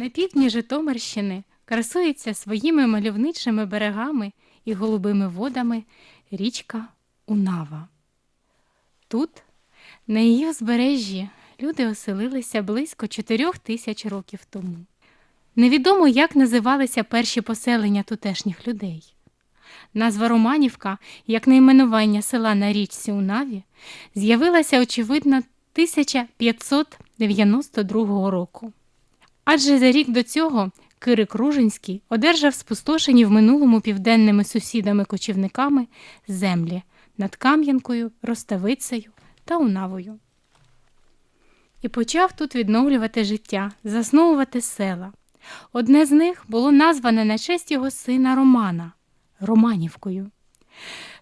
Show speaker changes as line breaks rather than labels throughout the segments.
На півдні Житомирщини красується своїми мальовничими берегами і голубими водами річка Унава. Тут, на її узбережжі, люди оселилися близько чотирьох тисяч років тому. Невідомо, як називалися перші поселення тутешніх людей. Назва Романівка, як найменування села на річці Унаві, з'явилася, очевидно, 1592 року. Адже за рік до цього Кирик Ружинський одержав спустошені в минулому південними сусідами-кочівниками землі над Кам'янкою, Роставицею та Унавою. І почав тут відновлювати життя, засновувати села. Одне з них було назване на честь його сина Романа Романівкою.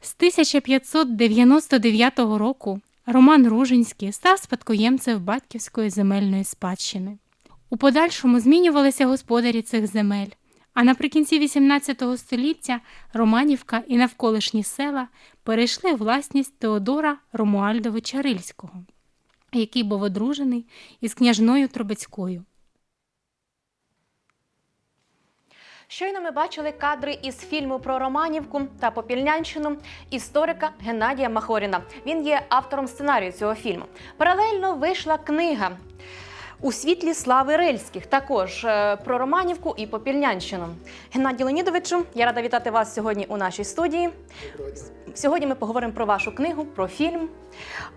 З 1599 року Роман Ружинський став спадкоємцем батьківської земельної спадщини. У подальшому змінювалися господарі цих земель, а наприкінці XVIII століття Романівка і навколишні села перейшли власність Теодора Ромуальдовича Рильського, який був одружений із княжною Трубецькою.
Щойно ми бачили кадри із фільму про Романівку та Попільнянщину історика Геннадія Махоріна. Він є автором сценарію цього фільму. Паралельно вийшла книга у світлі слави Рильських, також е, про Романівку і Попільнянщину. Геннадій Леонідовичу, я рада вітати вас сьогодні у нашій студії. Сьогодні ми поговоримо про вашу книгу, про фільм.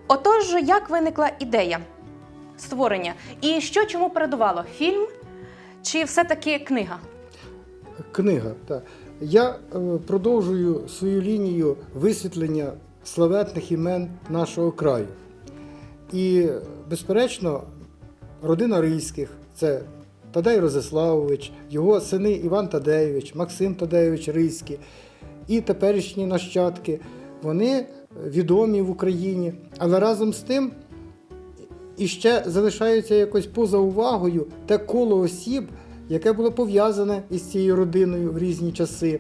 Отож, як виникла ідея створення? І що чому передувало? Фільм чи все-таки книга?
Книга. Так. Я е, продовжую свою лінію висвітлення славетних імен нашого краю. І, безперечно, родина Рильських це Тадей Розиславович, його сини Іван Тадеєвич, Максим Тадеєвич Рильський і теперішні нащадки. Вони відомі в Україні, але разом з тим і ще залишаються якось поза увагою те коло осіб, яке було пов'язане із цією родиною в різні часи.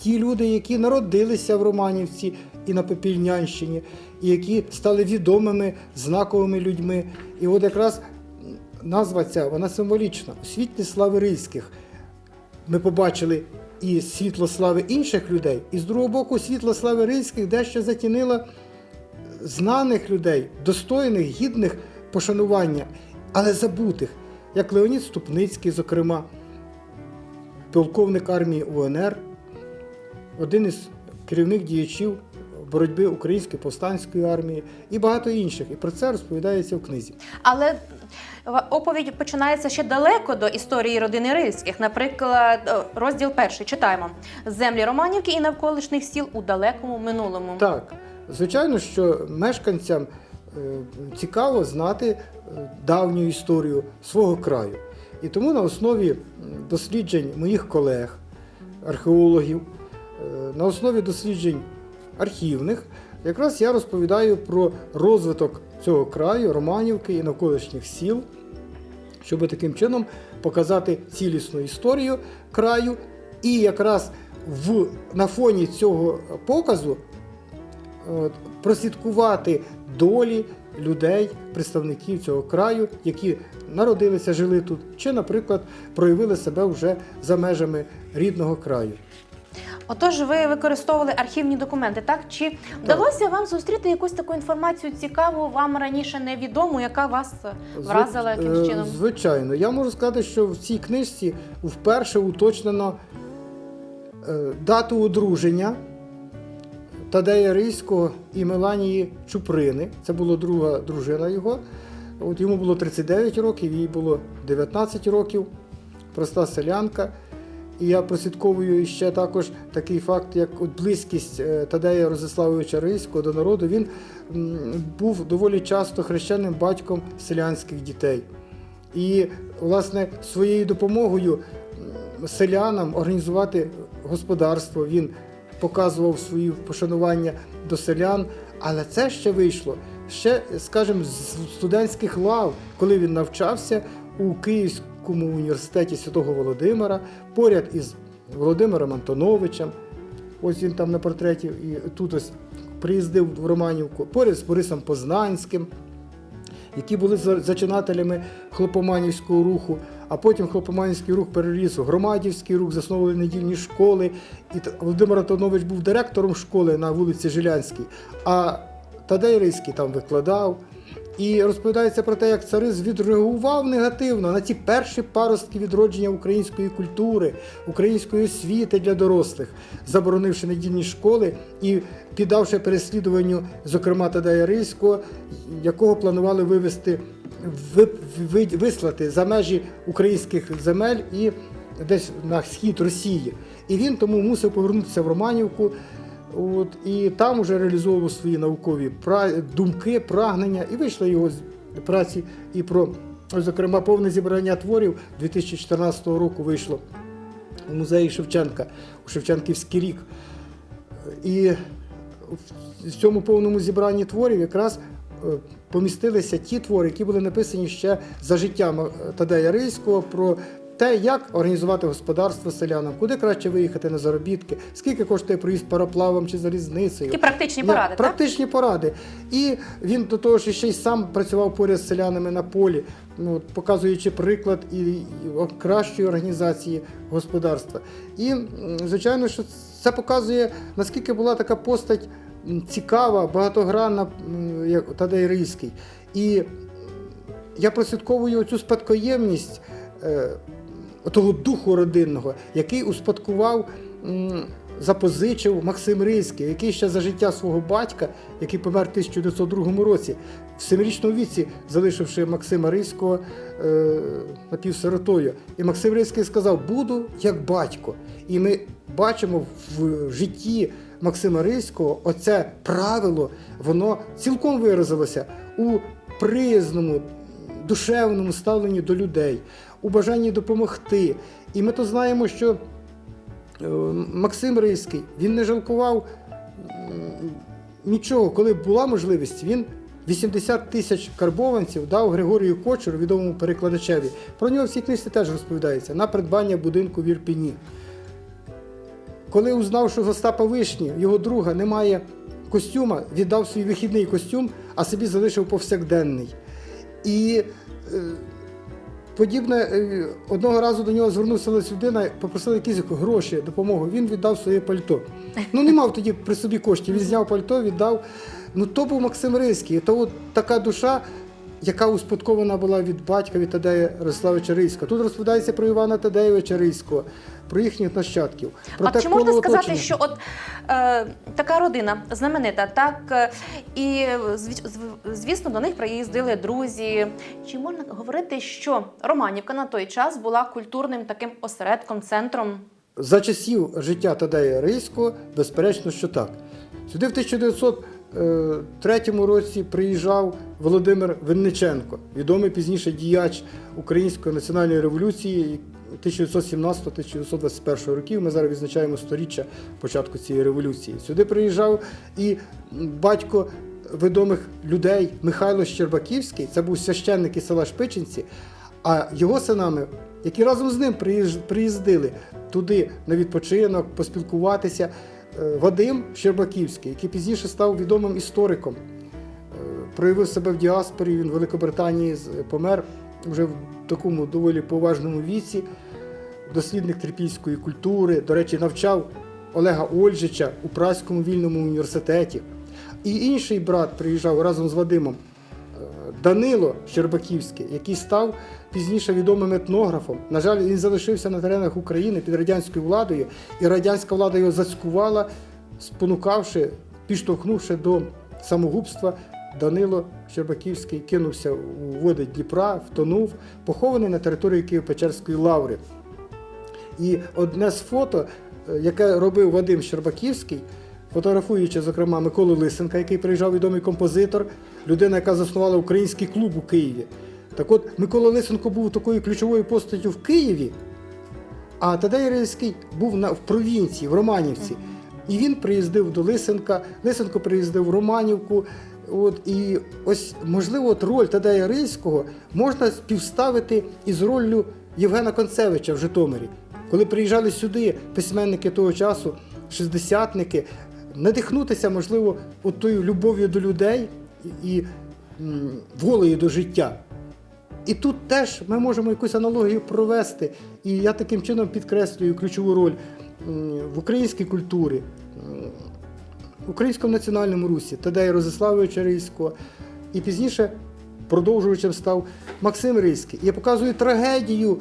Ті люди, які народилися в Романівці і на Попільнянщині, і які стали відомими знаковими людьми. І от якраз назва ця, вона символічна. У світлі слави Рильських ми побачили і світло слави інших людей, і з другого боку, світло слави Рильських дещо затінило знаних людей, достойних, гідних пошанування, але забутих, як Леонід Ступницький, зокрема, полковник армії УНР, один із керівних діячів боротьби Української повстанської армії і багато інших. І про це розповідається в книзі.
Але оповідь починається ще далеко до історії родини Рильських. Наприклад, розділ перший читаємо землі Романівки і навколишніх сіл у далекому минулому.
Так, звичайно, що мешканцям е, цікаво знати е, давню історію свого краю. І тому на основі досліджень моїх колег, археологів, е, на основі досліджень архівних, якраз я розповідаю про розвиток цього краю, Романівки і навколишніх сіл, щоб таким чином показати цілісну історію краю. І якраз в, на фоні цього показу от, прослідкувати долі людей, представників цього краю, які народилися, жили тут, чи, наприклад, проявили себе вже за межами рідного краю.
Отож, ви використовували архівні документи, так? Чи вдалося вам зустріти якусь таку інформацію цікаву, вам раніше невідому, яка вас е, вразила якимсь
е,
чином?
Звичайно, я можу сказати, що в цій книжці вперше уточнено е, дату одруження Тадея Рийського і Меланії Чуприни. Це була друга дружина його. От йому було 39 років, їй було 19 років. Проста селянка. І я прослідковую ще також такий факт, як от близькість е, Тадея Розиславовича Рийського до народу. Він був доволі часто хрещеним батьком селянських дітей. І, власне, своєю допомогою селянам організувати господарство він показував свої пошанування до селян. Але це ще вийшло ще, скажімо, з студентських лав, коли він навчався у Київському університеті Святого Володимира, поряд із Володимиром Антоновичем. Ось він там на портреті, і тут ось приїздив в Романівку, поряд з Борисом Познанським, які були зачинателями хлопоманівського руху. а потім Хлопоманський рух переріс у громадівський рух, засновували недільні школи. І Володимир Антонович був директором школи на вулиці Жилянській, а Тадей Ризький там викладав. І розповідається про те, як цариз відреагував негативно на ці перші паростки відродження української культури, української освіти для дорослих, заборонивши недільні школи і піддавши переслідуванню, зокрема Тадея Ризького, якого планували вивести, ви- ви- вислати за межі українських земель і десь на схід Росії. І він тому мусив повернутися в Романівку. От, і там вже реалізовував свої наукові думки, прагнення, і вийшли його з праці і про, зокрема, повне зібрання творів 2014 року вийшло у музеї Шевченка у Шевченківський рік. І в цьому повному зібранні творів якраз е, помістилися ті твори, які були написані ще за життя Тадея Рильського про те, як організувати господарство селянам, куди краще виїхати на заробітки, скільки коштує проїзд пароплавом чи залізницею.
Такі практичні поради, так?
Практичні поради. І він до того ж ще й сам працював поряд з селянами на полі, ну, показуючи приклад і, і кращої організації господарства. І, звичайно, що це показує, наскільки була така постать цікава, багатогранна, як Тадей Рийський. І я прослідковую цю спадкоємність е, того духу родинного, який успадкував, запозичив Максим Рильський, який ще за життя свого батька, який помер в 1902 році, в семирічному віці, залишивши Максима Рильського е, напівсиротою. І Максим Рильський сказав: Буду як батько. І ми бачимо в житті Максима Рильського оце правило, воно цілком виразилося у приязному, душевному ставленні до людей, у бажанні допомогти. І ми то знаємо, що е, Максим Рильський він не жалкував нічого, коли була можливість, він 80 тисяч карбованців дав Григорію Кочеру, відомому перекладачеві. Про нього в цій книжці теж розповідається на придбання будинку в Ірпіні. Коли узнав, що Остапа Вишні, його друга, немає костюма, віддав свій вихідний костюм, а собі залишив повсякденний. І е, подібне, е, одного разу до нього звернувся людина, попросила якісь гроші, допомогу. Він віддав своє пальто. Ну, не мав тоді при собі коштів. Він зняв пальто, віддав. Ну, то був Максим Ризький. То от така душа, яка успадкована була від батька від Тадея Ярославича Рильського. Тут розповідається про Івана Тадеєвича Рильського, про їхніх нащадків. Про
а чи можна сказати,
оточення.
що от е, така родина знаменита, так е, і звісно до них приїздили друзі. Чи можна говорити, що Романівка на той час була культурним таким осередком, центром?
За часів життя Тадея Рильського, безперечно, що так. Сюди в 1903 році приїжджав Володимир Винниченко, відомий пізніше діяч Української національної революції 1917-1921 років. Ми зараз відзначаємо сторіччя початку цієї революції. Сюди приїжджав і батько відомих людей Михайло Щербаківський, це був священник із села Шпичинці, а його синами, які разом з ним приїздили туди на відпочинок, поспілкуватися, е, Вадим Щербаківський, який пізніше став відомим істориком, е, проявив себе в діаспорі, він в Великобританії помер вже в такому доволі поважному віці, дослідник трипільської культури, до речі, навчав Олега Ольжича у Празькому вільному університеті. І інший брат приїжджав разом з Вадимом. Данило Щербаківський, який став пізніше відомим етнографом. На жаль, він залишився на теренах України під радянською владою, і радянська влада його зацькувала, спонукавши, підштовхнувши до самогубства. Данило Щербаківський кинувся у води Дніпра, втонув, похований на території Києво-Печерської лаври. І одне з фото, е, яке робив Вадим Щербаківський, фотографуючи, зокрема, Миколу Лисенка, який приїжджав відомий композитор, людина, яка заснувала український клуб у Києві. Так от Микола Лисенко був такою ключовою постаттю в Києві, а Тадей Рильський був на, в провінції, в Романівці. І він приїздив до Лисенка, Лисенко приїздив в Романівку. От, і ось, можливо, от роль Тадея Рильського можна співставити із роллю Євгена Концевича в Житомирі. Коли приїжджали сюди письменники того часу, шістдесятники, надихнутися, можливо, от тою любов'ю до людей і, волею до життя. І тут теж ми можемо якусь аналогію провести. І я таким чином підкреслюю ключову роль в українській культурі, в українському національному русі Тадея Розиславовича Рильського. І пізніше продовжувачем став Максим Рильський. І я показую трагедію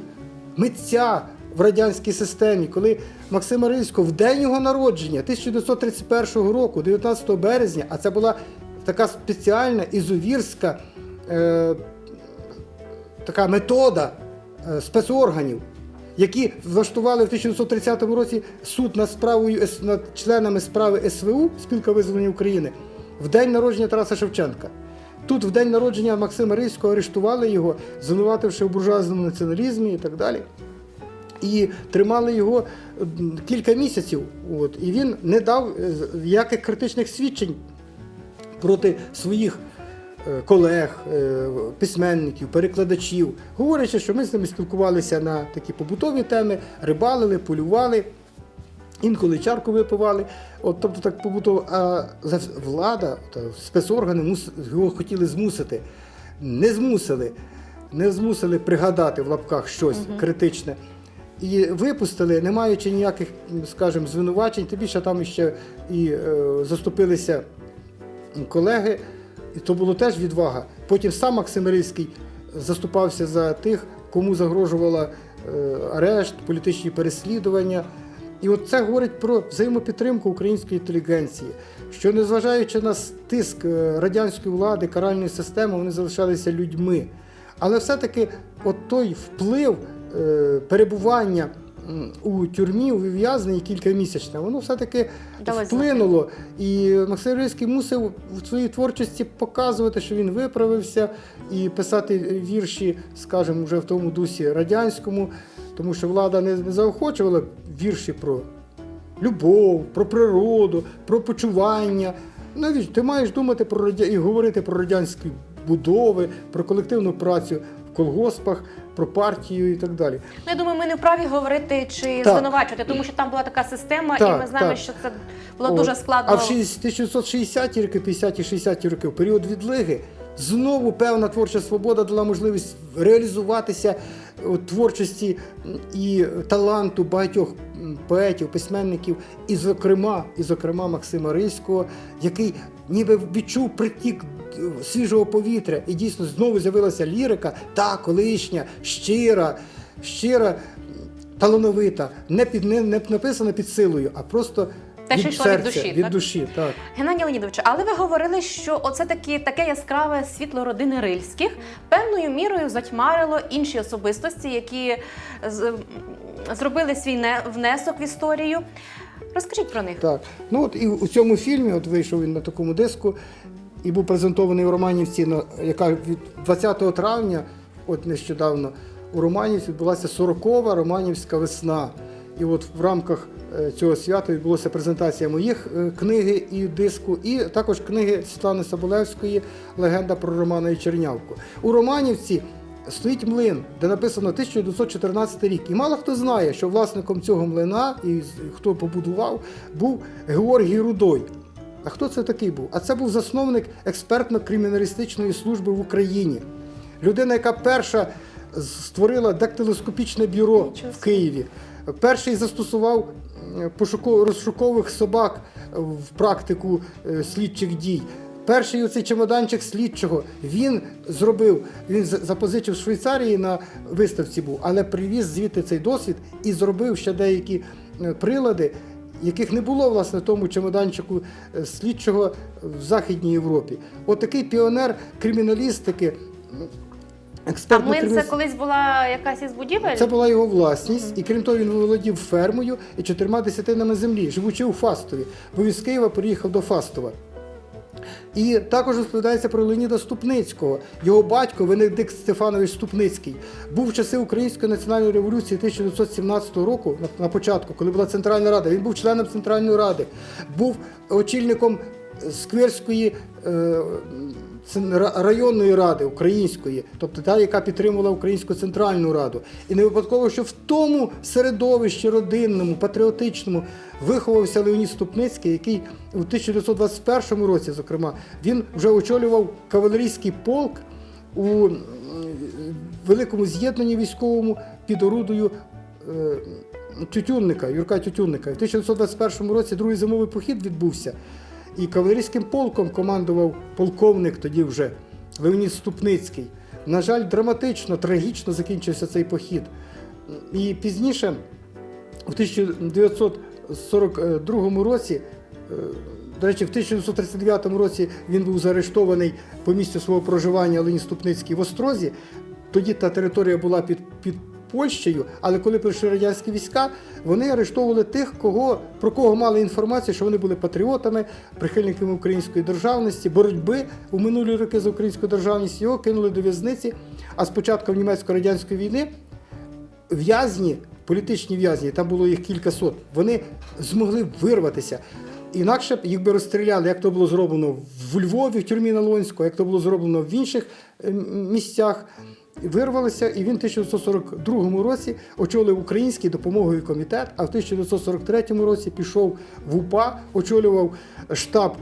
митця в радянській системі, коли Максима Рильського в день його народження 1931 року, 19 березня, а це була така спеціальна ізовірська е, така метода е, спецорганів, які влаштували в 1930 році суд над справою над членами справи СВУ Спілка визволення України в день народження Тараса Шевченка. Тут в день народження Максима Рильського арештували його, звинувативши в буржуазному націоналізмі і так далі. І тримали його кілька місяців. От, і він не дав е, ніяких критичних свідчень проти своїх е, колег, е, письменників, перекладачів, говорячи, що ми з ними спілкувалися на такі побутові теми, рибалили, полювали, інколи чарку випивали. От, тобто так побутово. А влада, та спецоргани мус, його хотіли змусити. Не змусили, не змусили пригадати в лапках щось критичне. І випустили, не маючи ніяких, скажімо, звинувачень, тим більше там ще і е, заступилися колеги, і то було теж відвага. Потім сам Максим Рильський заступався за тих, кому загрожувала е, арешт, політичні переслідування. І от це говорить про взаємопідтримку української інтелігенції, що незважаючи на тиск е, радянської влади, каральної системи, вони залишалися людьми. Але все-таки от той вплив е, перебування у тюрмі, у ув'язненні кількамісячне, воно все-таки вплинуло. І Максим Рильський мусив в своїй творчості показувати, що він виправився, і писати вірші, скажімо, вже в тому дусі радянському, тому що влада не, заохочувала вірші про любов, про природу, про почування. Навіщо ти маєш думати про радя... і говорити про радянські будови, про колективну працю в колгоспах, про партію і так далі.
Ну, я думаю, ми не вправі говорити чи
Так.
звинувачувати, тому що там була така система, і ми знаємо,
так.
що це було
От.
дуже складно.
А в 1960-ті роки, 50-ті, 60-ті роки, в період відлиги, знову певна творча свобода дала можливість реалізуватися творчості і таланту багатьох поетів, письменників, і зокрема, і зокрема Максима Рильського, який ніби відчув притік свіжого повітря, і дійсно знову з'явилася лірика, та колишня, щира, щира, талановита, не під не, не написана під силою, а просто
Те, що йшло від душі,
від
так?
душі, так.
Геннадій Леонідович, але ви говорили, що оце такі таке яскраве світло родини Рильських певною мірою затьмарило інші особистості, які з- зробили свій не- внесок в історію. Розкажіть про них.
Так. Ну от і у цьому фільмі, от вийшов він на такому диску і був презентований у Романівці, яка від 20 травня, от нещодавно, у Романівці відбулася 40-ва Романівська весна. І от в рамках е, цього свята відбулася презентація моїх е, книги і диску, і також книги Світлани Соболевської Легенда про Романа і Чернявку. У Романівці стоїть млин, де написано 1914 рік. І мало хто знає, що власником цього млина і хто побудував, був Георгій Рудой. А хто це такий був? А це був засновник експертно-криміналістичної служби в Україні. Людина, яка перша створила дактилоскопічне бюро
Нічого
в Києві. Перший застосував е, розшукових собак в практику е, слідчих дій. Перший оцей чемоданчик слідчого він зробив, він за- запозичив в Швейцарії на виставці був, але привіз звідти цей досвід і зробив ще деякі е, прилади, яких не було власне в тому чемоданчику е, слідчого в Західній Європі. От такий піонер криміналістики.
А
експертно
млин це колись була якась із будівель?
Це була його власність, і крім того, він володів фермою і чотирма десятинами землі, живучи у Фастові, бо він з Києва приїхав до Фастова. І також розповідається про Леоніда Ступницького. Його батько Венедикт Стефанович Ступницький був в часи Української національної революції 1917 року, на, початку, коли була Центральна Рада. Він був членом Центральної Ради, був очільником Скверської е, районної ради української, тобто та, яка підтримувала Українську Центральну Раду. І не випадково, що в тому середовищі родинному, патріотичному виховався Леонід Ступницький, який у 1921 році, зокрема, він вже очолював кавалерійський полк у великому з'єднанні військовому під орудою е, Тютюнника, Юрка Тютюнника. В 1921 році другий зимовий похід відбувся. І кавалерійським полком командував полковник тоді вже Леонід Ступницький. На жаль, драматично, трагічно закінчився цей похід. І пізніше, у 1942 році, е, до речі, в 1939 році він був заарештований по місцю свого проживання Леонід Ступницький в Острозі. Тоді та територія була під, під Польщею, але коли прийшли радянські війська, вони арештовували тих, кого, про кого мали інформацію, що вони були патріотами, прихильниками української державності, боротьби у минулі роки за українську державність. Його кинули до в'язниці. А з початком німецько-радянської війни в'язні, політичні в'язні, там було їх кількасот, вони змогли вирватися. Інакше б їх би розстріляли, як то було зроблено в Львові, в тюрмі Налонського, як то було зроблено в інших місцях. Вирвалися, і він в 1942 році очолив Український допомоговий комітет, а в 1943 році пішов в УПА, очолював штаб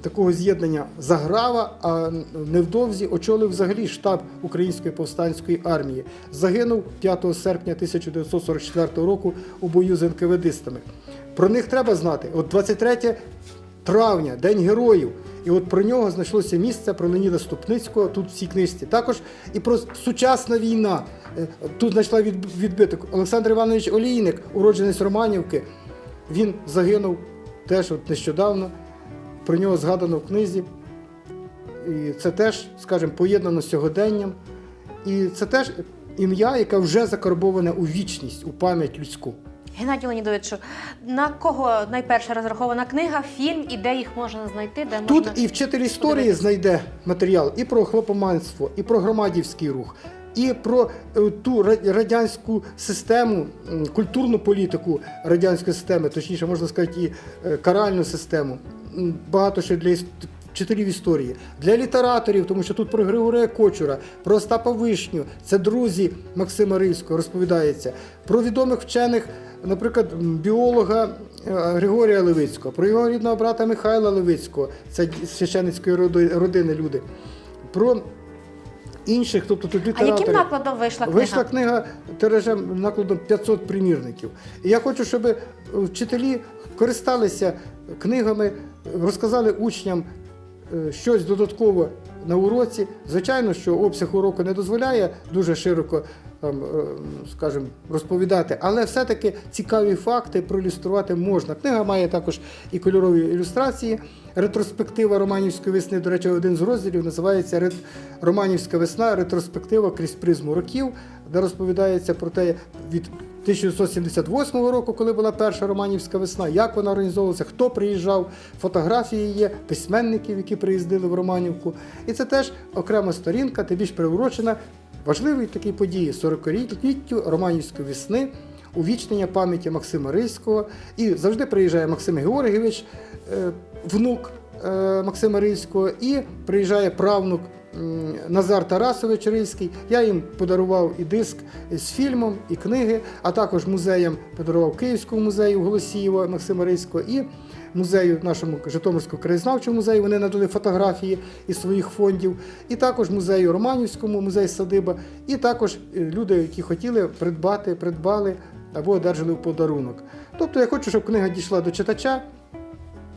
такого з'єднання Заграва, а невдовзі очолив взагалі штаб Української повстанської армії. Загинув 5 серпня 1944 року у бою з НКВДистами. Про них треба знати. От 23 травня, День Героїв. І от про нього знайшлося місце про Леоніда Ступницького тут в цій книжці. Також і про сучасна війна. Е, Тут знайшла відбиток. Олександр Іванович Олійник, уродженець Романівки. Він загинув теж от нещодавно. Про нього згадано в книзі. І це теж, скажімо, поєднано з сьогоденням. І це теж ім'я, яке вже закарбоване у вічність, у пам'ять людську.
Геннадію Леонідовичу, на кого найперше розрахована книга, фільм і де їх можна знайти? Де
Тут
можна...
і вчитель історії
подивитися.
знайде матеріал і про хлопоманство, і про громадівський рух, і про е, ту ра- радянську систему, культурну політику радянської системи, точніше, можна сказати, і е, каральну систему. Багато що для вчителів історії, для літераторів, тому що тут про Григорія Кочура, про Остапа Вишню, це друзі Максима Рильського розповідається, про відомих вчених, наприклад, біолога е, Григорія Левицького, про його рідного брата Михайла Левицького, це священицької родини люди. Про інших, тобто тут
А яким накладом вийшла книга?
Вийшла книга тиражем накладом 500 примірників. І я хочу, щоб вчителі користалися книгами, розказали учням щось додатково на уроці. Звичайно, що обсяг уроку не дозволяє дуже широко там, е, скажімо, розповідати, але все-таки цікаві факти проілюструвати можна. Книга має також і кольорові ілюстрації. Ретроспектива Романівської весни, до речі, один з розділів називається «Рет- Романівська весна, ретроспектива крізь призму років, де розповідається про те, від 1978 року, коли була перша Романівська весна, як вона організовувалася, хто приїжджав, фотографії є, письменників, які приїздили в Романівку. І це теж окрема сторінка, тим більш приурочена важливій такій події 40-літтю Романівської весни, увічнення пам'яті Максима Рильського. І завжди приїжджає Максим Георгійович, е, внук е, Максима Рильського, і приїжджає правнук Назар Тарасович Рильський. Я їм подарував і диск з фільмом, і книги, а також музеям подарував Київському музею Голосієва Максима Рильського і музею нашому Житомирському краєзнавчому музею. Вони надали фотографії із своїх фондів, і також музею Романівському, музей Садиба, і також е, люди, які хотіли придбати, придбали або одержали в подарунок. Тобто я хочу, щоб книга дійшла до читача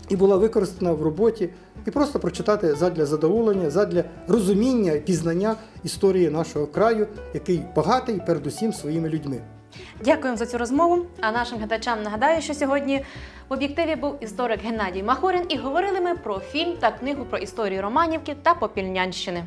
і була використана в роботі, і просто прочитати задля задоволення, задля розуміння, пізнання історії нашого краю, який багатий передусім своїми людьми.
Дякуємо за цю розмову. А нашим глядачам нагадаю, що сьогодні в об'єктиві був історик Геннадій Махорін, і говорили ми про фільм та книгу про історію Романівки та Попільнянщини.